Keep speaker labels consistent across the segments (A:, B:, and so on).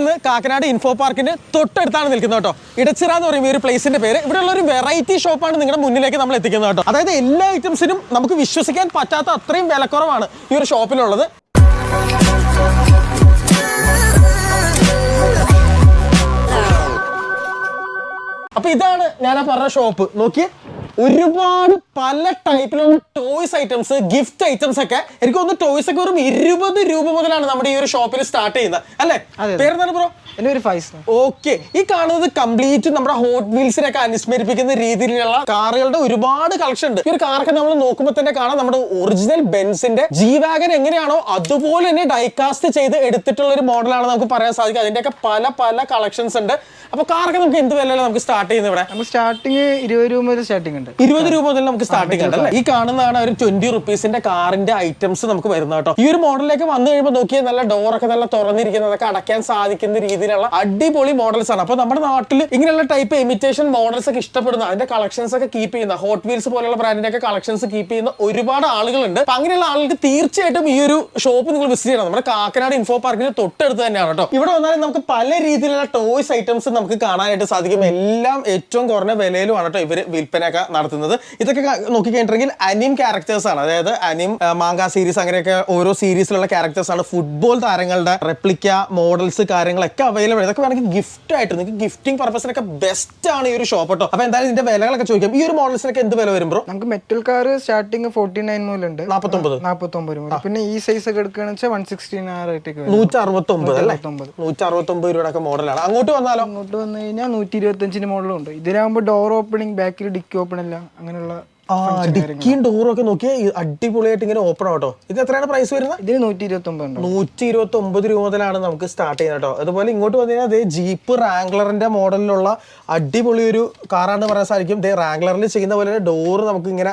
A: ഇന്ന് കാക്കനാട് ഇൻഫോ പാർക്കിന് തൊട്ടടുത്താണ് നിൽക്കുന്നത് കേട്ടോ. ഇടച്ചിറ എന്ന് പറയുന്ന ഒരു പ്ലേസിന്റെ പേര്. ഇവിടെയുള്ള ഒരു വെറൈറ്റി ഷോപ്പാണ് നിങ്ങളുടെ മുന്നിലേക്ക് നമ്മൾ എത്തിക്കുന്നത് കേട്ടോ. അതായത് എല്ലാ ഐറ്റംസിനും നമുക്ക് വിശ്വസിക്കാൻ പറ്റാത്ത അത്രയും വിലക്കുറവാണ് ഈ ഒരു ഷോപ്പിലുള്ളത് അപ്പൊ ഇതാണ് ഞാൻ ആ പറഞ്ഞ ഷോപ്പ് നോക്കിയേ. ഒരുപാട് പല ടൈപ്പിലുള്ള ടോയ്സ് ഐറ്റംസ് ഗിഫ്റ്റ് ഐറ്റംസ് ഒക്കെ എനിക്ക് തോന്നുന്നു ടോയ്സ് ഒക്കെ വെറും ഇരുപത് രൂപ മുതലാണ് നമ്മുടെ ഈ ഒരു ഷോപ്പിൽ സ്റ്റാർട്ട് ചെയ്യുന്നത്. അല്ലേ. പേരെന്താണ് ബ്രോ
B: എന്റെ ഒരു ഫൈസ്.
A: ഓക്കെ. ഈ കാണുന്നത് കംപ്ലീറ്റ് നമ്മുടെ ഹോട്ട് വീൽസിനൊക്കെ അനുസ്മരിപ്പിക്കുന്ന രീതിയിലുള്ള കാറുകളുടെ ഒരുപാട് കളക്ഷൻ ഉണ്ട്. ഈ ഒരു കാറൊക്കെ നമ്മൾ നോക്കുമ്പോൾ തന്നെ കാണാം നമ്മുടെ ഒറിജിനൽ ബെൻസിന്റെ ജി വാഗൻ എങ്ങനെയാണോ അതുപോലെ തന്നെ ഡൈകാസ്റ്റ് ചെയ്ത് എടുത്തിട്ടുള്ള ഒരു മോഡലാണ് നമുക്ക് പറയാൻ സാധിക്കും അതിന്റെയൊക്കെ പല പല കളക്ഷൻസ് ഉണ്ട്. അപ്പൊ കാറൊക്കെ നമുക്ക് എന്ത് വിലയിലാണ് നമുക്ക് സ്റ്റാർട്ട് ചെയ്യുന്നത് ഇവിടെ?
B: നമുക്ക് സ്റ്റാർട്ടിങ് ഇരുപത് രൂപ മുതൽ സ്റ്റാർട്ടിങ് ഉണ്ട്.
A: ഇരുപത് രൂപ മുതൽ നമുക്ക് സ്റ്റാർട്ടിംഗ് ഉണ്ട് അല്ലേ ഈ കാണുന്നതാണ് ഒരു ട്വന്റി റുപ്പീസിന്റെ കാറിന്റെ ഐറ്റംസ് നമുക്ക് വരുന്ന കേട്ടോ. ഈ ഒരു മോഡലിലേക്ക് വന്നു കഴിയുമ്പോൾ നോക്കിയാൽ നല്ല ഡോറൊക്കെ നല്ല തുറന്നിരിക്കുന്നതൊക്കെ അടയ്ക്കാൻ സാധിക്കുന്ന രീതിയിലുള്ള അടിപൊളി മോഡൽസ് ആണ്. അപ്പൊ നമ്മുടെ നാട്ടിൽ ഇങ്ങനെയുള്ള ടൈപ്പ് ഇമിറ്റേഷൻ മോഡൽസ് ഒക്കെ ഇഷ്ടപ്പെടുന്ന അതിന്റെ കളക്ഷൻസ് ഒക്കെ കീപ്പ് ചെയ്യുന്ന ഹോട്ട് വീൽസ് പോലുള്ള ബ്രാൻഡിന്റെ ഒക്കെ കളക്ഷൻസ് കീപ്പ് ചെയ്യുന്ന ഒരുപാട് ആളുകളുണ്ട്. അപ്പൊ അങ്ങനെയുള്ള ആളുകൾക്ക് തീർച്ചയായിട്ടും ഈ ഒരു ഷോപ്പ് നിങ്ങൾ വിസിറ്റ് ചെയ്യണം. നമ്മുടെ കാക്കനാട് ഇൻഫോ പാർക്കിന് തൊട്ടടുത്ത് തന്നെയാണ് കേട്ടോ. ഇവിടെ വന്നാലും നമുക്ക് പല രീതിയിലുള്ള ടോയ്സ് ഐറ്റംസ് നമുക്ക് കാണാനായിട്ട് സാധിക്കും. എല്ലാം ഏറ്റവും കുറഞ്ഞ വിലയിലുമാണ് കേട്ടോ ഇവർ വിൽപ്പനയൊക്കെ നടത്തുന്നത്. ഇതൊക്കെ നോക്കിക്കഴിഞ്ഞിട്ടുണ്ടെങ്കിൽ അനിം ക്യാരക്ടേഴ്സ് ആണ്. അതായത് അനിം മാങ്ക സീരീസ് അങ്ങനെയൊക്കെ ഓരോ സീരീസിലുള്ള ക്യാരക്ടേഴ്സ് ആണ്. ഫുട്ബോൾ താരങ്ങളുടെ റെപ്ലിക്ക മോഡൽസ് കാര്യങ്ങളൊക്കെ അവൈലബിൾ ഇതൊക്കെ വേണമെങ്കിൽ ഗിഫ്റ്റ് ആയിട്ട് നിങ്ങൾക്ക് ഗിഫ്റ്റിംഗ് പർപ്പസിനൊക്കെ ബെസ്റ്റ് ആണ് ഈ ഒരു ഷോപ്പ് കേട്ടോ അപ്പൊ എന്തായാലും ഇതിന്റെ വിലകളൊക്കെ ചോദിക്കാം. ഈ ഒരു മോഡൽസിനൊക്കെ എന്ത് വില വരും ബ്രോ
B: നമുക്ക് metal car starting forty nine മുതലുണ്ട്
A: നാപ്പത്തൊമ്പത്
B: നാൽപ്പത്തൊമ്പത് രൂപ. പിന്നെ ഈ സൈസ് ഒക്കെ എടുക്കുകയാണെന്ന് വെച്ചാൽ വൺ സിക്സ്റ്റി ആ റേറ്റൊക്കെ വരും.
A: നൂറ്റി അല്ലേ. നൂറ്റി രൂപയുടെ മോഡലാണ് അങ്ങോട്ട് വന്നാലോ?
B: അങ്ങോട്ട് വന്നു കഴിഞ്ഞാൽ നൂറ്റി ഇരുപത്തഞ്ചിന് മോഡലും ഉണ്ട് ഇതിലാകുമ്പോൾ ഡോർ ഓപ്പണിംഗ് ബാക്കിൽ ഡിക്കി ഓപ്പൺ അല്ല അങ്ങനെയുള്ള
A: ആ ഡിക്കിയും ഡോറും ഒക്കെ നോക്കിയാൽ അടിപൊളിയായിട്ട് ഇങ്ങനെ ഓപ്പൺ ആട്ടോ ഇത് എത്രയാണ് പ്രൈസ് വരുന്നത്?
B: ഇതിന് നൂറ്റി ഇരുപത്തി ഒമ്പത്
A: നൂറ്റി ഇരുപത്തി ഒമ്പത് രൂപ മുതലാണ് നമുക്ക് സ്റ്റാർട്ട് ചെയ്യുന്നത് കേട്ടോ. അതുപോലെ ഇങ്ങോട്ട് വന്നു കഴിഞ്ഞാൽ അതേ ജീപ്പ് റാംഗ്ലറിന്റെ മോഡലിലുള്ള അടിപൊളി ഒരു കാറാണെന്ന് പറയാൻ സാധിക്കും. റാംഗ്ലറിൽ ചെയ്യുന്ന പോലെ ഡോറ് നമുക്ക് ഇങ്ങനെ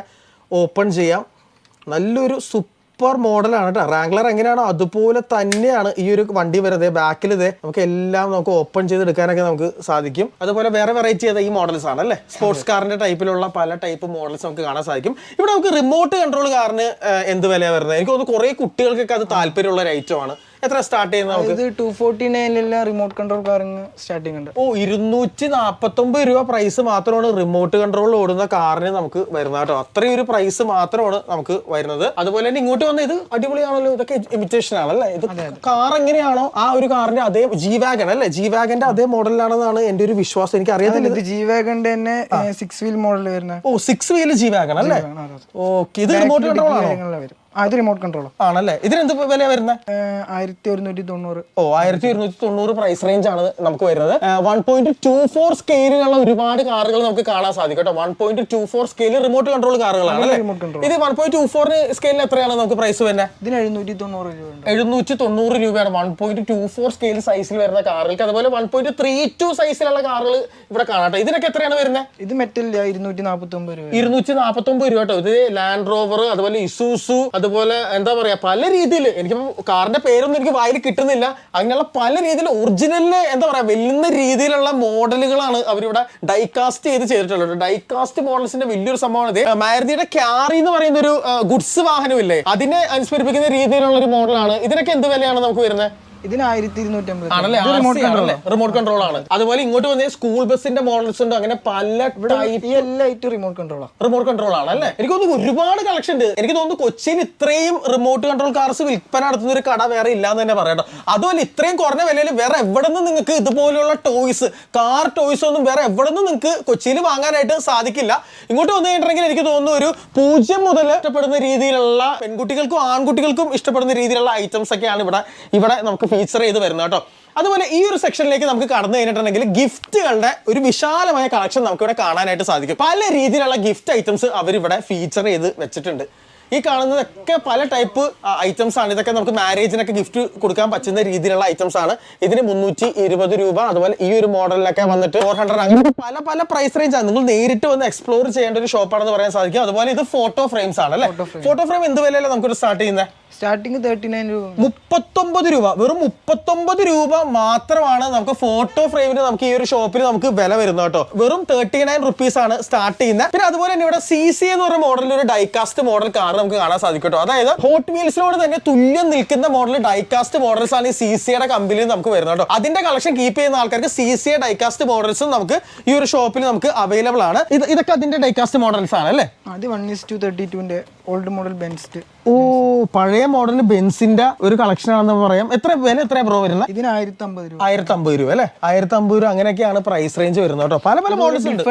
A: ഓപ്പൺ ചെയ്യാം. നല്ലൊരു സൂപ്പർ മോഡലാണ് കേട്ടോ റാംഗ്ലർ എങ്ങനെയാണോ അതുപോലെ തന്നെയാണ് ഈ ഒരു വണ്ടി വരുന്നത്. ബാക്കിൽ ഇതേ നമുക്ക് എല്ലാം നമുക്ക് ഓപ്പൺ ചെയ്ത് എടുക്കാനൊക്കെ നമുക്ക് സാധിക്കും. അതുപോലെ വേറെ വെറൈറ്റി ചെയ്ത ഈ മോഡൽസ് ആണ് അല്ലേ? സ്പോർട്സ് കാറിന്റെ ടൈപ്പിലുള്ള പല ടൈപ്പ് മോഡൽസ് നമുക്ക് കാണാൻ സാധിക്കും. ഇവിടെ നമുക്ക് റിമോട്ട് കൺട്രോൾ കാറിന് എന്ത് വിലയാണ് വരുന്നത്? എനിക്ക് തോന്നുന്നു കുറേ കുട്ടികൾക്കൊക്കെ അത് താല്പര്യമുള്ള ഒരു ഐറ്റം ആണ്. എത്ര സ്റ്റാർട്ട് ചെയ്യുന്നത് നമുക്ക്?
B: ഇത് ടു ഫോർട്ടി നയനിലെല്ലാം റിമോട്ട് കൺട്രോൾ കാറിന് സ്റ്റാർട്ടിംഗ് ഉണ്ട്.
A: ഓ ഇരുന്നൂറ്റി നാപ്പത്തൊമ്പത് രൂപ പ്രൈസ് മാത്രമാണ് റിമോട്ട് കൺട്രോൾ ഓടുന്ന കാറിന് നമുക്ക് വരുന്നത് കേട്ടോ. അത്രയും ഒരു പ്രൈസ് മാത്രമാണ് നമുക്ക് വരുന്നത്. അതുപോലെ തന്നെ ഇങ്ങോട്ട് വന്ന ഇത് അടിപൊളിയാണല്ലോ. ഇതൊക്കെ ഇമിറ്റേഷൻ ആണല്ലേ? ഇത് കാർ എങ്ങനെയാണോ ആ ഒരു കാറിന്റെ അതേ ജി വാഗൺ അല്ലേ? ജി വാഗന്റെ അതേ മോഡലിലാണെന്നാണ് എന്റെ ഒരു വിശ്വാസം. എനിക്ക് അറിയാത്തില്ല
B: ഇത് ജി വാഗന്റെ തന്നെ സിക്സ് വീൽ മോഡൽ വരുന്നത്.
A: ഓ സിക്സ് വീൽ ജി വാഗൺ അല്ലേ ഓക്കെ ഇത് റിമോട്ട് കൺട്രോൾ ആണോ?
B: ആ ഇത് റിമോട്ട് കൺട്രോൾ
A: ആണല്ലേ? ഇതിനെന്ത് വില വരുന്നത്
B: ആയിരത്തി ഒരുന്നൂറ്റി തൊണ്ണൂറ്
A: ഓ ആയിരത്തി ഒരുന്നൂറ്റി തൊണ്ണൂറ് പ്രൈസ് റേഞ്ച് ആണ് നമുക്ക് വരുന്നത്. വൺ പോയിന്റ് ടു ഫോർ സ്കെയിലുള്ള ഒരുപാട് കാറുകൾ നമുക്ക് കാണാൻ സാധിക്കും കേട്ടോ. One point two four scale remote control കാറുകളാണ് അല്ലേ?
B: റിമോട്ട് കൺട്രോൾ
A: ഇത് വൺ പോയിന്റ് ടു ഫോറിന് സ്കെയിലിൽ എത്രയാണ് നമുക്ക് പ്രൈസ് വരുന്നത്
B: ഇതിന് എഴുന്നൂറ്റി തൊണ്ണൂറ് രൂപ
A: എഴുന്നൂറ്റി തൊണ്ണൂറ് രൂപയാണ് one point two four scale സൈസിൽ വരുന്ന കാറുകൾക്ക്. അതുപോലെ വൺ പോയിന്റ് ത്രീ ടു സൈസിലുള്ള കാറുകൾ ഇവിടെ കാണാട്ടോ ഇതിനൊക്കെ എത്രയാണ് വരുന്നത്
B: ഇത് മെറ്റൽ ഇരുന്നൂറ്റി നാൽപ്പത്തി ഒമ്പത് രൂപ.
A: ഇരുന്നൂറ്റി നാൽപ്പത്തി ഒമ്പത് രൂപ കേട്ടോ. ഇത് ലാൻഡ് റോവർ അതുപോലെ ഇസൂസു അതുപോലെ എന്താ പറയാ പല രീതിയിൽ എനിക്ക് കാറിന്റെ പേരൊന്നും എനിക്ക് വായിൽ കിട്ടുന്നില്ല. അങ്ങനെയുള്ള പല രീതിയിൽ ഒറിജിനലിൽ എന്താ പറയാ വെല്ലുന്ന രീതിയിലുള്ള മോഡലുകളാണ് അവരിവിടെ ഡൈകാസ്റ്റ് ചെയ്ത് ചെയ്തിട്ടുള്ളത്. ഡൈകാസ്റ്റ് മോഡൽസിന്റെ വലിയൊരു സംഭവമാണ് ഇത് മാരുതിയുടെ ക്യാറി എന്ന് പറയുന്ന ഒരു ഗുഡ്സ് വാഹനം ഇല്ലേ അതിനെ അനുസ്മരിപ്പിക്കുന്ന രീതിയിലുള്ള ഒരു മോഡലാണ്. ഇതിനൊക്കെ എന്ത് വിലയാണ് നമുക്ക് വരുന്നത്?
B: ഇതിന് ആയിരത്തി ഇരുന്നൂറ്റി അമ്പത്
A: ആണല്ലേ? റിമോട്ട് കൺട്രോൾ ആണ്. അതുപോലെ ഇങ്ങോട്ട് വന്ന സ്കൂൾ ബസിന്റെ മോഡൽസ് ഉണ്ട്? അങ്ങനെ പല ടൈപ്പ്
B: റിമോട്ട് കൺട്രോളാണ്
A: റിമോട്ട് കൺട്രോൾ ആണ് അല്ലേ? എനിക്ക് തോന്നുന്നു ഒരുപാട് കളക്ഷൻ ഉണ്ട്. എനിക്ക് തോന്നുന്നു കൊച്ചിയിൽ ഇത്രയും റിമോട്ട് കൺട്രോൾ കാർസ് വിൽപ്പന നടത്തുന്ന ഒരു കട വേറെ ഇല്ലാന്ന് തന്നെ പറയട്ടോ അതുപോലെ ഇത്രയും കുറഞ്ഞ വിലയിൽ വേറെ എവിടെ നിന്ന് നിങ്ങൾക്ക് ഇതുപോലെയുള്ള ടോയ്സ് കാർ ടോയ്സ് ഒന്നും വേറെ എവിടെ നിന്ന് നിങ്ങൾക്ക് കൊച്ചിയിൽ വാങ്ങാനായിട്ട് സാധിക്കില്ല. ഇങ്ങോട്ട് വന്നു കഴിഞ്ഞിട്ടുണ്ടെങ്കിൽ എനിക്ക് തോന്നുന്നു ഒരു പൂജ്യം മുതൽ ഇഷ്ടപ്പെടുന്ന രീതിയിലുള്ള പെൺകുട്ടികൾക്കും ആൺകുട്ടികൾക്കും ഇഷ്ടപ്പെടുന്ന രീതിയിലുള്ള ഐറ്റംസ് ഒക്കെയാണ് ഇവിടെ ഇവിടെ നമുക്ക് ഫീച്ചർ ചെയ്ത് വരുന്നത് കേട്ടോ. അതുപോലെ ഈ ഒരു സെക്ഷനിലേക്ക് നമുക്ക് കടന്നു കഴിഞ്ഞിട്ടുണ്ടെങ്കിൽ ഗിഫ്റ്റുകളുടെ ഒരു വിശാലമായ കളക്ഷൻ നമുക്കിവിടെ കാണാനായിട്ട് സാധിക്കും. പല രീതിയിലുള്ള ഗിഫ്റ്റ് ഐറ്റംസ് അവരിവിടെ ഫീച്ചർ ചെയ്ത് വെച്ചിട്ടുണ്ട്. ഈ കാണുന്നതൊക്കെ പല ടൈപ്പ് ഐറ്റംസ് ആണ്. ഇതൊക്കെ നമുക്ക് മാരേജിനൊക്കെ ഗിഫ്റ്റ് കൊടുക്കാൻ പറ്റുന്ന രീതിയിലുള്ള ഐറ്റംസ് ആണ്. ഇതിന് മുന്നൂറ്റി ഇരുപത് രൂപ അതുപോലെ ഈ ഒരു മോഡലിലൊക്കെ വന്നിട്ട് ഫോർ ഹൺഡ്രഡ് അങ്ങനെ പല പല പ്രൈസ് റേഞ്ച് ആണ്. നിങ്ങൾ നേരിട്ട് വന്ന് എക്സ്പ്ലോർ ചെയ്യേണ്ട ഒരു ഷോപ്പാണെന്ന് പറയാൻ സാധിക്കും. അതുപോലെ ഇത് ഫോട്ടോ ഫ്രെയിംസ് ആണ് അല്ലേ? ഫോട്ടോ ഫ്രെയിം എന്ത് വിലയല്ലേ നമുക്ക് സ്റ്റാർട്ട് ചെയ്യുന്നത്
B: സ്റ്റാർട്ടിങ് തേർട്ടി നയൻ രൂപ.
A: മുപ്പത്തൊമ്പത് രൂപ. വെറും മുപ്പത്തൊമ്പത് രൂപ മാത്രമാണ് നമുക്ക് ഫോട്ടോ ഫ്രെയിമിന് നമുക്ക് ഈ ഒരു ഷോപ്പിൽ നമുക്ക് വില വരുന്നത് കേട്ടോ. വെറും തേർട്ടി നയൻ റുപ്പീസ് ആണ് സ്റ്റാർട്ട് ചെയ്യുന്നത് പിന്നെ അതുപോലെ തന്നെ ഇവിടെ സി സി എന്ന് പറഞ്ഞ മോഡലിൽ ഒരു ഡൈകാസ്റ്റ് മോഡൽ കാർ നമുക്ക് കാണാൻ സാധിക്കും അതായത് ഹോട്ട് വീൽസിനോട് തന്നെ തുല്യം നിൽക്കുന്ന മോഡൽ ഡൈകാസ്റ്റ് മോഡൽസ് ആണ് ഈ സി സിയുടെ കമ്പനിയിൽ നമുക്ക് വരുന്നത് കേട്ടോ. അതിന്റെ കളക്ഷൻ കീപ്പ് ചെയ്യുന്ന ആൾക്കാർക്ക് സി സി ഡൈകാസ്റ്റ് മോഡൽസും നമുക്ക് ഈ ഒരു ഷോപ്പിൽ നമുക്ക് അവൈലബിൾ ആണ്. ഇത് ഇതൊക്കെ അതിന്റെ ഡൈകാസ്റ്റ് മോഡൽസ് ആണ് അല്ലേ?
B: അത് വൺ ഇസ് ടു തേർട്ടി ടുവിന്റെ ഓൾഡ് മോഡൽ ബെൻസ്
A: ഓ പഴയ മോഡൽ ബെൻസിന്റെ ഒരു കളക്ഷൻ ആണെന്ന് പറയാം. എത്ര വില എത്ര ബ്രോ വരുന്നത്?
B: ഇതിന് ആയിരത്തി അമ്പത് രൂപ.
A: ആയിരത്തി അമ്പത് രൂപ അല്ലേ? ആയിരത്തി അമ്പത് രൂപ അങ്ങനെയൊക്കെയാണ് പ്രൈസ് റേഞ്ച് വരുന്നത് കേട്ടോ. പല പല മോഡൽസ് ഉണ്ട്.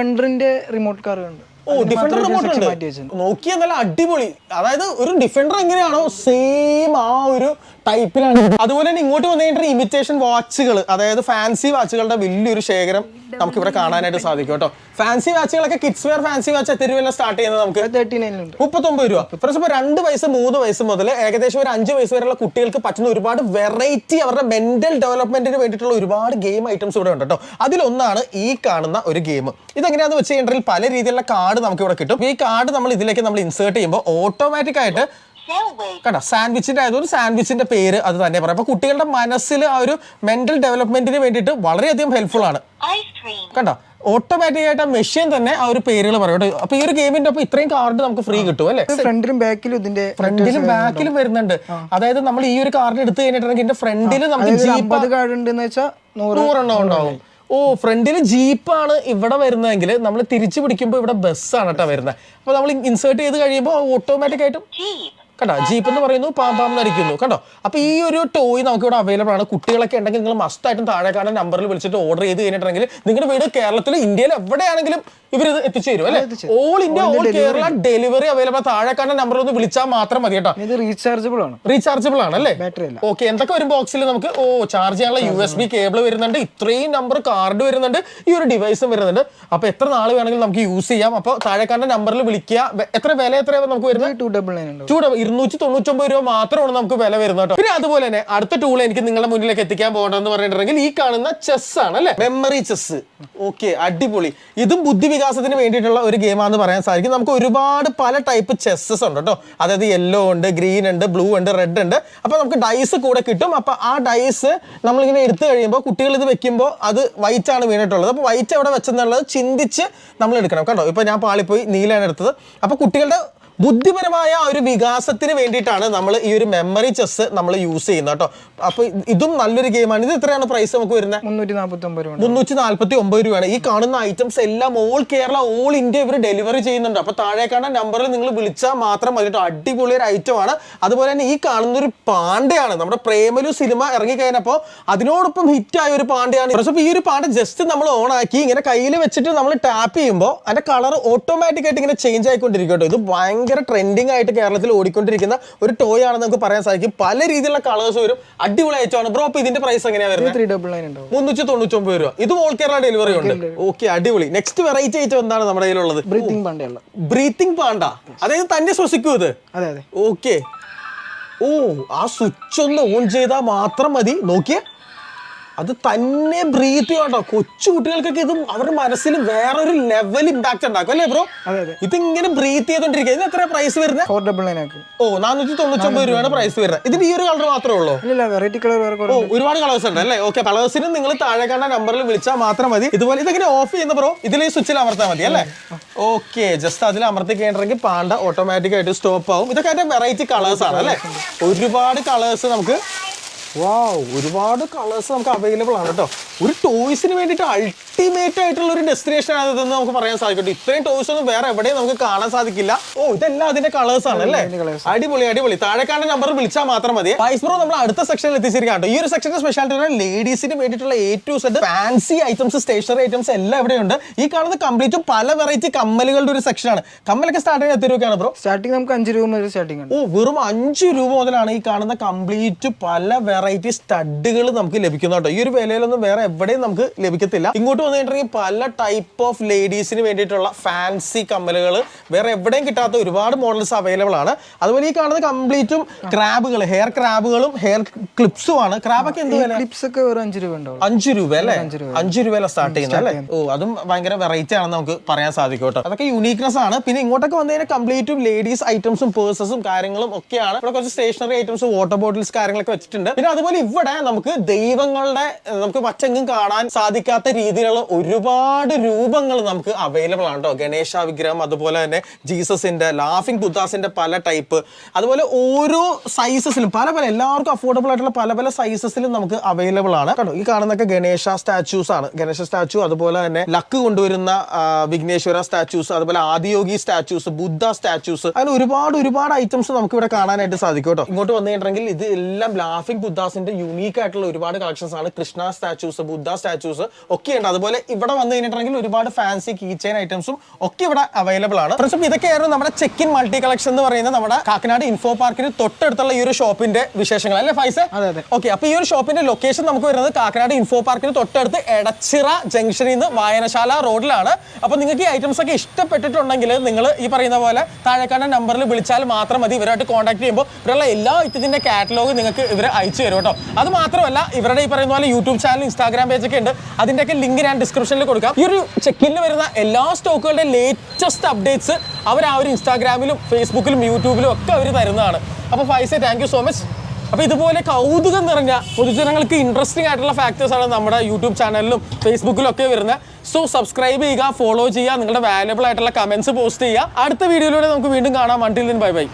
B: റിമോട്ട് കാർ ഉണ്ട്
A: ഓ ഡിഫൻഡർ നോക്കിയാൽ നല്ല അടിപൊളി. അതായത് ഒരു ഡിഫൻഡർ എങ്ങനെയാണോ സെയിം ആ ഒരു ടൈപ്പിലാണ്. അതുപോലെ തന്നെ ഇങ്ങോട്ട് വന്നു കഴിഞ്ഞിട്ട് ഇമിറ്റേഷൻ വാച്ചുകൾ അതായത് ഫാൻസി വാച്ചുകളുടെ വലിയൊരു ശേഖരം നമുക്ക് ഇവിടെ കാണാനായിട്ട് സാധിക്കും കേട്ടോ. ഫാൻസി വാച്ചുകളൊക്കെ കിഡ്സ് വെയർ ഫാൻസി വാച്ച് എത്ര രൂപ സ്റ്റാർട്ട് ചെയ്യുന്നത് നമുക്ക്? മുപ്പത്തൊമ്പത് രൂപ. ഫ്രണ്ട്സ് ഇപ്പോൾ രണ്ട് വയസ്സ് മൂന്ന് വയസ്സ് മുതൽ ഏകദേശം ഒരു അഞ്ച് വയസ്സ് വരെയുള്ള കുട്ടികൾക്ക് പറ്റുന്ന ഒരുപാട് വെറൈറ്റി അവരുടെ മെന്റൽ ഡെവലപ്മെന്റിന് വേണ്ടിയിട്ടുള്ള ഒരുപാട് ഗെയിം ഐറ്റംസ് ഇവിടെ ഉണ്ട് കേട്ടോ. അതിലൊന്നാണ് ഈ കാണുന്ന ഒരു ഗെയിം ഇതെങ്ങനെയാന്ന് വെച്ച് കഴിഞ്ഞാൽ പല രീതിയിലുള്ള കാർഡ് നമുക്ക് ഇവിടെ കിട്ടും. ഈ കാർഡ് നമ്മൾ ഇതിലേക്ക് നമ്മൾ ഇൻസേർട്ട് ചെയ്യുമ്പോൾ ഓട്ടോമാറ്റിക് ആയിട്ട് കണ്ടോ? സാൻഡ്വിച്ചിന്റെ ആയതുകൊണ്ട് സാൻഡ്വിച്ചിന്റെ പേര് അത് തന്നെ പറയാം. അപ്പൊ കുട്ടികളുടെ മനസ്സിൽ ആ ഒരു മെന്റൽ ഡെവലപ്മെന്റിന് വേണ്ടിയിട്ട് വളരെയധികം ഹെൽപ്ഫുൾ ആണ്. കണ്ടോ? ഓട്ടോമാറ്റിക് ആയിട്ട് ആ മെഷീൻ തന്നെ ആ ഒരു പേരുകൾ പറയും കേട്ടോ. അപ്പൊ ഈ ഒരു ഗെയിമിന്റെ ഒപ്പം ഇത്രയും കാർഡ് നമുക്ക് ഫ്രീ കിട്ടും അല്ലേ?
B: ഫ്രണ്ടിലും ബാക്കിലും ഇതിന്റെ
A: ഫ്രണ്ടിലും ബാക്കിലും വരുന്നുണ്ട്. അതായത് നമ്മൾ ഈ ഒരു കാർഡ് എടുത്തു കഴിഞ്ഞിട്ടുണ്ടെങ്കിൽ ഇതിന്റെ ഫ്രണ്ടിൽ നമുക്ക്
B: കാർഡ് ഉണ്ടെന്ന് വെച്ചാൽ നൂറ്
A: നൂറെണ്ണം ഉണ്ടാവും. ഓ ഫ്രണ്ടിൽ ജീപ്പാണ് ഇവിടെ വരുന്നതെങ്കിൽ നമ്മൾ തിരിച്ചു പിടിക്കുമ്പോൾ ഇവിടെ ബസ്സാണ് കേട്ടോ വരുന്നത്. അപ്പോൾ നമ്മൾ ഇൻസേർട്ട് ചെയ്ത് കഴിയുമ്പോൾ ഓട്ടോമാറ്റിക് ആയിട്ടും കണ്ടോ? ജീപ്പ് എന്ന് പറയുന്നു പാം പാം നരിക്കുന്നു കണ്ടോ? അപ്പൊ ഈ ഒരു ടോയ് നമുക്ക് ഇവിടെ അവൈലബിൾ ആണ്. കുട്ടികളൊക്കെ ഉണ്ടെങ്കിൽ നിങ്ങൾ മസ്റ്റ് ആയിട്ടും താഴെ കാണുന്ന നമ്പറിൽ വിളിച്ചിട്ട് ഓർഡർ ചെയ്ത് കഴിഞ്ഞിട്ടുണ്ടെങ്കിൽ നിങ്ങളുടെ വീട് കേരളത്തിൽ ഇന്ത്യയിൽ എവിടെയാണെങ്കിലും ഇവർ ഇത് എത്തിച്ചു തരും അല്ലെ? All India all Kerala delivery available താഴെ കാണുന്ന നമ്പർ ഒന്ന് വിളിച്ചാൽ മാത്രം മതി കേട്ടോ.
B: ഇത് റീചാർജബിൾ ആണ്.
A: റീചാർജബിൾ ആണ് അല്ലേ? ഓക്കെ എന്തൊക്കെ വരും ബോക്സിൽ നമുക്ക് ഓ ചാർജ് ചെയ്യാനുള്ള യു എസ് ബി കേബിൾ വരുന്നുണ്ട്. ഇത്രയും നമ്പർ കാർഡ് വരുന്നുണ്ട്. ഈ ഒരു ഡിവൈസും വരുന്നുണ്ട്. അപ്പൊ എത്ര നാൾ വേണമെങ്കിലും നമുക്ക് യൂസ് ചെയ്യാം. അപ്പോൾ താഴെക്കാരുടെ നമ്പറിൽ വിളിക്കുക. എത്ര വില എത്ര നമുക്ക് വരുന്നത്?
B: ടു ഡബിൾ നയൻ ഉണ്ട്?
A: ചൂട് ഇരുന്നൂറ്റി തൊണ്ണൂറ്റൊമ്പത് രൂപ മാത്രമാണ് നമുക്ക് വില വരുന്നത് കേട്ടോ. പിന്നെ അതുപോലെ തന്നെ അടുത്ത ടൂൾ എനിക്ക് നിങ്ങളുടെ മുന്നിലേക്ക് എത്തിക്കാൻ പോകണമെന്ന് പറഞ്ഞിട്ടുണ്ടെങ്കിൽ ഈ കാണുന്ന ചെസ് ആണ് അല്ലേ? മെമ്മറി ചെസ് ഓക്കെ അടിപൊളി. ഇതും ബുദ്ധി വികാസത്തിന് വേണ്ടിയിട്ടുള്ള ഒരു ഗെയിമാണെന്ന് പറയാൻ സാധിക്കും. നമുക്ക് ഒരുപാട് പല ടൈപ്പ് ചെസ്സസ് ഉണ്ട് കേട്ടോ. അതായത് യെല്ലോ ഉണ്ട് ഗ്രീൻ ഉണ്ട് ബ്ലൂ ഉണ്ട് റെഡ് ഉണ്ട്. അപ്പൊ നമുക്ക് ഡൈസ് കൂടെ കിട്ടും. അപ്പൊ ആ ഡൈസ് നമ്മളിങ്ങനെ എടുത്തു കഴിയുമ്പോൾ കുട്ടികൾ ഇത് വെക്കുമ്പോൾ അത് വൈറ്റ് ആണ് വീണിട്ടുള്ളത്. അപ്പോൾ വൈറ്റ് എവിടെ വെച്ചെന്നുള്ളത് ചിന്തിച്ച് നമ്മൾ എടുക്കണം. കേട്ടോ ഇപ്പൊ ഞാൻ പാളിപ്പോയി നീലാണ് എടുത്തത്. അപ്പൊ കുട്ടികളുടെ ബുദ്ധിപരമായ ഒരു വികാസത്തിന് വേണ്ടിയിട്ടാണ് നമ്മൾ ഈ ഒരു മെമ്മറി ചെസ് നമ്മൾ യൂസ് ചെയ്യുന്നത് കേട്ടോ. അപ്പോൾ ഇതും നല്ലൊരു ഗെയിമാണ് ഇത് എത്രയാണ് പ്രൈസ് നമുക്ക് വരുന്നത്
B: മുന്നൂറ്റി നാൽപ്പത്തി ഒമ്പത് രൂപ ഉണ്ട്.
A: മുന്നൂറ്റി നാല്പത്തി ഒമ്പത് രൂപയാണ്. ഈ കാണുന്ന ഐറ്റംസ് എല്ലാം ഓൾ കേരള ഓൾ ഇന്ത്യ ഇവർ ഡെലിവറി ചെയ്യുന്നുണ്ട്. അപ്പോൾ താഴെ കാണുന്ന നമ്പറിൽ നിങ്ങൾ വിളിച്ചാൽ മാത്രം മതി കേട്ടോ. അടിപൊളി ഒരു ഐറ്റം ആണ്. അതുപോലെ തന്നെ ഈ കാണുന്ന ഒരു പാണ്ഡയാണ്. നമ്മുടെ പ്രേമലു സിനിമ ഇറങ്ങിക്കഴിഞ്ഞപ്പോൾ അതിനോടൊപ്പം ഹിറ്റായ ഒരു പാണ്ഡയാണ്. അപ്പോൾ ഈ ഒരു പാണ്ട ജസ്റ്റ് നമ്മൾ ഓൺ ആക്കി ഇങ്ങനെ കയ്യിൽ വെച്ചിട്ട് നമ്മൾ ടാപ്പ് ചെയ്യുമ്പോൾ അതിന്റെ കളർ ഓട്ടോമാറ്റിക് ആയിട്ട് ഇങ്ങനെ ചേഞ്ച് ആയിക്കൊണ്ടിരിക്കും കേട്ടോ. ഇത് ഭയങ്കര ട്രെൻഡിങ് ആയിട്ട് കേരളത്തിൽ ഓടിക്കൊണ്ടിരിക്കുന്ന ഒരു ടോയ് ആണെന്ന് നമുക്ക് പറയാൻ സാധിക്കും. പല രീതിയിലുള്ള കളേഴ്സ് വരും. അടിപൊളി ഐറ്റമാണ് ബ്രോ അപ്പോൾ ഇതിന്റെ പ്രൈസ് എങ്ങനെയാണ് വരുന്നത്
B: ത്രീ ഡബിൾ നയൻ ഉണ്ടാവും.
A: മുന്നൂറ്റി തൊണ്ണൂറ്റൊമ്പത് രൂപ. ഇത് ഓൾ കേരള ഡെലിവറി ഉണ്ട്. ഓക്കെ അടിപൊളി. നെക്സ്റ്റ് വെറൈറ്റി ഐറ്റം എന്താണ് നമ്മുടെ കയ്യിലുള്ളത്?
B: ബ്രീത്തിങ് പണ്ടേയുള്ള
A: ബ്രീത്തിങ് പാണ്ട. അതായത് തന്നെ ശ്വസിക്കൂ ഇത്.
B: അതെ അതെ.
A: ഓക്കെ ഓ ആ സ്വിച്ച് ഒന്ന് ഓൺ ചെയ്താൽ മാത്രം മതി. നോക്കിയേ. അത് തന്നെ ബ്രീത്ത് ചെയ്യാട്ടോ കൊച്ചുകുട്ടികൾക്കൊക്കെ കൊച്ചു കുട്ടികൾക്കൊക്കെ ഇത് അവരുടെ മനസ്സിൽ വേറൊരു ലെവൽ ഇമ്പാക്ട് ഉണ്ടാക്കും അല്ലേ ബ്രോ
B: ഇത്
A: ഇങ്ങനെ ബ്രീത്ത് ചെയ്തോണ്ടിരിക്കുക. ഇത് എത്ര പ്രൈസ് വരുന്നത്?
B: ഫോർ ഡബിൾ നയൻ
A: ഓ നാനൂറ്റി തൊണ്ണൂറ്റൊമ്പത് രൂപയാണ് പ്രൈസ് വരുന്നത്. ഇതിന് ഈ ഒരു കളർ മാത്രമേ ഉള്ളൂ.
B: വെറൈറ്റി കളർ
A: ഓ ഒരുപാട് കളേഴ്സ് ഉണ്ട് അല്ലേ? ഓക്കെ കളേഴ്സിന് നിങ്ങൾ താഴെ കാണുന്ന നമ്പറിൽ വിളിച്ചാൽ മാത്രം മതി. ഇതുപോലെ ഇതെങ്ങനെ ഓഫ് ചെയ്യുന്ന ബ്രോ ഇതിൽ ഈ സ്വിച്ചിൽ അമർത്താൽ മതി അല്ലേ? ഓക്കെ ജസ്റ്റ് അതിൽ അമർത്തി കഴിഞ്ഞിട്ടുണ്ടെങ്കിൽ പാണ്ട ഓട്ടോമാറ്റിക് ആയിട്ട് സ്റ്റോപ്പ് ആവും. ഇതൊക്കെ അതിന്റെ വെറൈറ്റി കളേഴ്സ് ആണ് അല്ലേ? ഒരുപാട് കളേഴ്സ് നമുക്ക് വാവ് ഒരുപാട് കളേഴ്സ് നമുക്ക് അവൈലബിൾ ആണ് കേട്ടോ ഒരു ടോയ്സിന് വേണ്ടിയിട്ട് അൾട്ടിമേറ്റ് ആയിട്ടുള്ള ഒരു ഡെസ്റ്റിനേഷൻ ആണ് ഇതെന്ന് നമുക്ക് പറയാൻ സാധിക്കും ഇത്രയും ടോയ്സ് ഒന്നും വേറെ എവിടെയും നമുക്ക് കാണാൻ സാധിക്കില്ല. ഓ ഇതെല്ലാം അതിന്റെ കളേഴ്സ് ആണ് അല്ലേ. അടിപൊളി അടിപൊളി. താഴെക്കാണ്ട നമ്പർ വിളിച്ചാൽ മാത്രം മതി. വൈസ് ബ്രോ നമ്മൾ അടുത്ത സെക്ഷനിൽ എത്തിച്ചിരിക്കാം കേട്ടോ. ഈ ഒരു സെക്ഷന്റെ സ്പെഷ്യാലിറ്റി ലേഡീസിന് വേണ്ടിയിട്ടുള്ള A to set fancy items stationery items എല്ലാം ഇവിടെയുണ്ട്. ഈ കാണുന്ന കംപ്ലീറ്റ് പല വെറൈറ്റി കമ്മലുകളുടെ ഒരു സെക്ഷനാണ് കമ്മലൊക്കെ സ്റ്റാർട്ടിങ് എത്ര രൂപയാണ് ബ്രോ
B: സ്റ്റാർട്ടിങ് നമുക്ക് അഞ്ച് രൂപ മുതൽ സ്റ്റാർട്ടിങ്
A: ഓ വെറും അഞ്ച് രൂപ മുതലാണ് ഈ കാണുന്ന കംപ്ലീറ്റ് പല വെറൈറ്റി സ്റ്റഡുകൾ നമുക്ക് ലഭിക്കുന്നു കേട്ടോ. ഈ ഒരു വിലയിലൊന്നും വേറെ എവിടെയും നമുക്ക് ലഭിക്കത്തില്ല. ഇങ്ങോട്ട് വന്നിട്ടുണ്ടെങ്കിൽ പല ടൈപ്പ് ഓഫ് ലേഡീസിന് വേണ്ടിയിട്ടുള്ള ഫാൻസി കമ്മലുകൾ വേറെ എവിടെയും കിട്ടാത്ത ഒരുപാട് മോഡൽസ് അവൈലബിൾ ആണ്. അതുപോലെ ഈ കാണുന്ന കംപ്ലീറ്റും ക്രാബുകൾ ഹെയർ ക്രാബുകളും ഹെയർ ക്ലിപ്സും ആണ് ക്രാബൊക്കെ എന്ത് വില?
B: ക്ലിപ്സ് ഒക്കെ അഞ്ച് രൂപ ഉണ്ടാവും
A: അഞ്ച് രൂപ അല്ലേ? അഞ്ച് രൂപ. സ്റ്റാർട്ട് ചെയ്യുന്നത് അല്ലേ? ഓ അതും ഭയങ്കര വെറൈറ്റി ആണെന്ന് നമുക്ക് പറയാൻ സാധിക്കും കേട്ടോ. അതൊക്കെ യുണീക്നെസ് ആണ്. പിന്നെ ഇങ്ങോട്ടൊക്കെ വന്നു കഴിഞ്ഞാൽ കംപ്ലീറ്റും ലേഡീസ് ഐറ്റംസും പേഴ്സസും കാര്യങ്ങളും ഒക്കെയാണ്. ഇവിടെ കുറച്ച് സ്റ്റേഷനറി ഐറ്റംസ് വാട്ടർ ബോട്ടിൽസ് കാര്യങ്ങളൊക്കെ വെച്ചിട്ടുണ്ട്. പിന്നെ അതുപോലെ ഇവിടെ നമുക്ക് ദൈവങ്ങളുടെ നമുക്ക് മറ്റെങ്ങും കാണാൻ സാധിക്കാത്ത രീതിയിലുള്ള ഒരുപാട് രൂപങ്ങൾ നമുക്ക് അവൈലബിൾ ആണ് കേട്ടോ. ഗണേശ വിഗ്രഹം അതുപോലെ തന്നെ ജീസസിന്റെ ലാഫിംഗ് ബുദ്ധാസിന്റെ പല ടൈപ്പ് അതുപോലെ ഓരോ സൈസസിലും പല പല എല്ലാവർക്കും അഫോർഡബിൾ ആയിട്ടുള്ള പല പല സൈസസിലും നമുക്ക് അവൈലബിൾ ആണ് കേട്ടോ. ഈ കാണുന്നൊക്കെ ഗണേശ സ്റ്റാച്യൂസ് ആണ്. ഗണേശ സ്റ്റാച്ചു അതുപോലെ തന്നെ ലക്ക് കൊണ്ടുവരുന്ന വിഘ്നേശ്വര സ്റ്റാച്യൂസ് അതുപോലെ ആദിയോഗി സ്റ്റാച്യൂസ് ബുദ്ധ സ്റ്റാച്യൂസ് അങ്ങനെ ഒരുപാട് ഒരുപാട് ഐറ്റംസ് നമുക്ക് ഇവിടെ കാണാനായിട്ട് സാധിക്കും കേട്ടോ. ഇങ്ങോട്ട് വന്നു കഴിഞ്ഞിട്ടുണ്ടെങ്കിൽ ഇത് എല്ലാം ലാഫിംഗ് ബുദ്ധാസിന്റെ യുണീക്ക് ആയിട്ടുള്ള ഒരുപാട് കളക്ഷൻസ് ആണ്. കൃഷ്ണ സ്റ്റാച്ചൂസ് ബുദ്ധ സ്റ്റാച്ചൂസ് ഒക്കെ ഉണ്ട്. അതുപോലെ ഇവിടെ വന്നു കഴിഞ്ഞിട്ടുണ്ടെങ്കിൽ ഒരുപാട് ഫാൻസി കീ ചെയിൻ ഐറ്റംസും ഒക്കെ ഇവിടെ അവൈലബിൾ ആണ്. ഫ്രണ്ട്സ് ഇതൊക്കെയായിരുന്നു നമ്മുടെ ചെക്കിൻ ഇൻ മൾട്ടി കളക്ഷൻ എന്ന് പറയുന്ന നമ്മുടെ കാക്കനാട് ഇൻഫോ പാർക്കിന് തൊട്ടടുത്തുള്ള ഈ ഒരു ഷോപ്പിന്റെ വിശേഷങ്ങൾ. അല്ലേ ഫൈസ്?
B: അതെ, അതെ.
A: ഓക്കെ അപ്പൊ ഈ ഒരു ഷോപ്പിന്റെ ലൊക്കേഷൻ നമുക്ക് വരുന്നത് കാക്കനാട് ഇൻഫോ പാർക്കിന് തൊട്ടടുത്ത് എടച്ചിറ ജംഗ്ഷനിൽ നിന്ന് വായനശാല റോഡിലാണ്. അപ്പൊ നിങ്ങൾക്ക് ഈ ഐറ്റംസ് ഒക്കെ ഇഷ്ടപ്പെട്ടിട്ടുണ്ടെങ്കിൽ നിങ്ങൾ ഈ പറയുന്ന പോലെ താഴെക്കാണ നമ്പറിൽ വിളിച്ചാൽ മാത്രം മതി. ഇവരായിട്ട് കോൺടാക്ട് ചെയ്യുമ്പോൾ ഇവരുള്ള എല്ലാ ഐറ്റത്തിന്റെ കാറ്റലോഗ് നിങ്ങൾക്ക് ഇവർ അയച്ചു തരും കേട്ടോ അത് മാത്രമല്ല ഇവരുടെ ഈ പറയുന്ന പോലെ യൂട്യൂബ് ചാനൽ ഇൻസ്റ്റാഗ്രാം പേജ് ഒക്കെ ഉണ്ട്. അതിന്റെയൊക്കെ ലിങ്ക് ഞാൻ ഡിസ്ക്രിപ്ഷനിൽ കൊടുക്കാം. ഈ ഒരു ചെക്കിൽ വരുന്ന എല്ലാ സ്റ്റോക്കുകളുടെ ലേറ്റസ്റ്റ് അപ്ഡേറ്റ്സ് അവർ ആ ഒരു ഇൻസ്റ്റാഗ്രാമിലും ഫേസ്ബുക്കിലും യൂട്യൂബിലും ഒക്കെ അവർ തരുന്നതാണ്. അപ്പോൾ ഫൈസെ താങ്ക് സോ മച്ച് അപ്പോൾ ഇതുപോലെ കൗതുകം നിറഞ്ഞ പൊതുജനങ്ങൾക്ക് ഇൻട്രസ്റ്റിംഗ് ആയിട്ടുള്ള ഫാക്ടേഴ്സ് ആണ് നമ്മുടെ യൂട്യൂബ് ചാനലിലും ഫേസ്ബുക്കിലും ഒക്കെ വരുന്നത്. സോ സബ്സ്ക്രൈബ് ചെയ്യുക ഫോളോ ചെയ്യുക നിങ്ങളുടെ വാല്യബിൾ ആയിട്ടുള്ള കമന്റ്സ് പോസ്റ്റ് ചെയ്യുക. അടുത്ത വീഡിയോയിലൂടെ നമുക്ക് വീണ്ടും കാണാം. Until bye bye